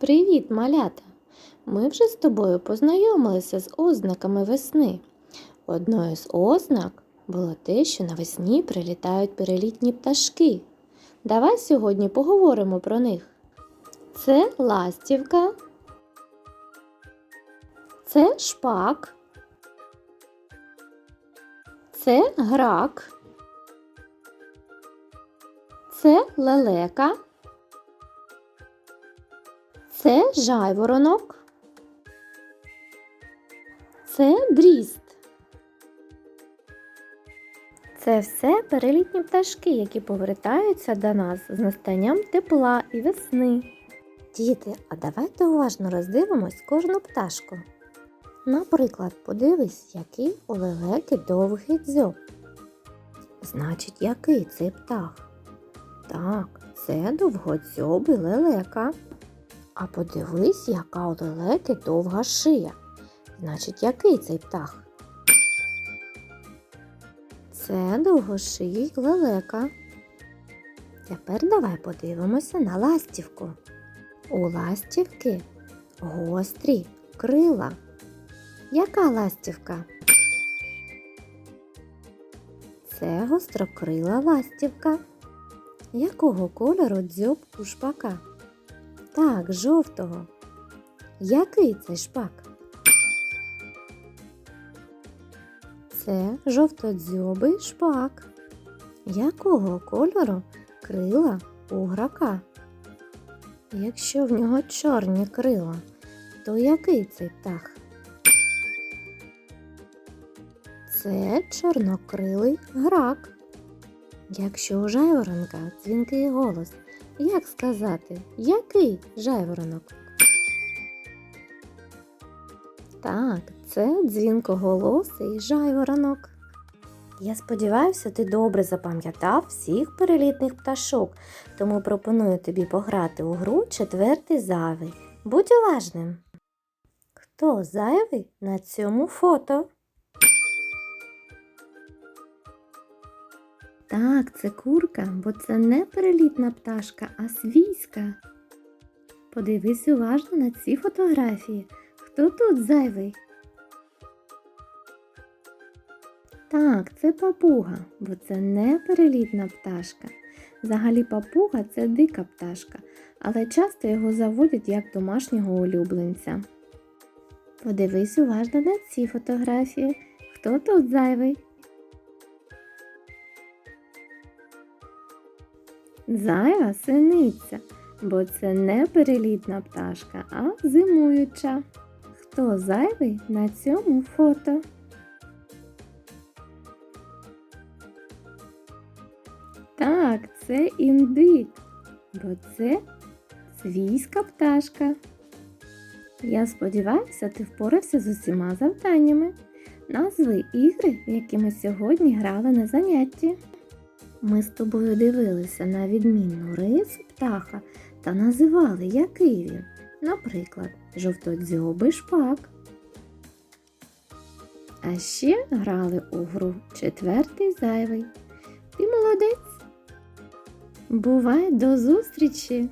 Привіт, малята! Ми вже з тобою познайомилися з ознаками весни. Одною з ознак було те, що навесні прилітають перелітні пташки. Давай сьогодні поговоримо про них. Це ластівка, це шпак, це грак, це лелека. Це жайворонок. Це дріст. Це все перелітні пташки, які повертаються до нас з настанням тепла і весни. Діти, а давайте уважно роздивимось кожну пташку. Наприклад, подивись, який у лелеки довгий дзьоб. Значить, який цей птах? Так, це довгодзьобий лелека. А подивись, яка у лелеки довга шия. Значить, який цей птах? Це довгошиїй лелека. Тепер давай подивимося на ластівку. У ластівки гострі крила. Яка ластівка? Це гострокрила ластівка. Якого кольору дзьоб у шпака? Так, жовтого. Який це шпак? Це жовтодзьобий шпак. Якого кольору крила у грака? Якщо в нього чорні крила, то який цей птах? Це чорнокрилий грак. Якщо у жайворонка дзвінкий голос, як сказати, який жайворонок? Так, це дзвінкоголосий жайворонок. Я сподіваюся, ти добре запам'ятав всіх перелітних пташок, тому пропоную тобі пограти у гру четвертий зайвий. Будь уважним. Хто зайвий на цьому фото? Так, це курка, бо це не перелітна пташка, а свійська. Подивись уважно на ці фотографії. Хто тут зайвий? Так, це папуга, бо це не перелітна пташка. Взагалі папуга це дика пташка, але часто його заводять як домашнього улюбленця. Подивись уважно на ці фотографії. Хто тут зайвий? Зайва синиця, бо це не перелітна пташка, а зимуюча. Хто зайвий на цьому фото? Так, це індик, бо це свійська пташка. Я сподіваюся, ти впорався з усіма завданнями. Назви ігри, які ми сьогодні грали на занятті. Ми з тобою дивилися на відмінну рису птаха та називали, який він. Наприклад, жовтодзьобий шпак. А ще грали у гру четвертий зайвий. Ти молодець. Бувай до зустрічі!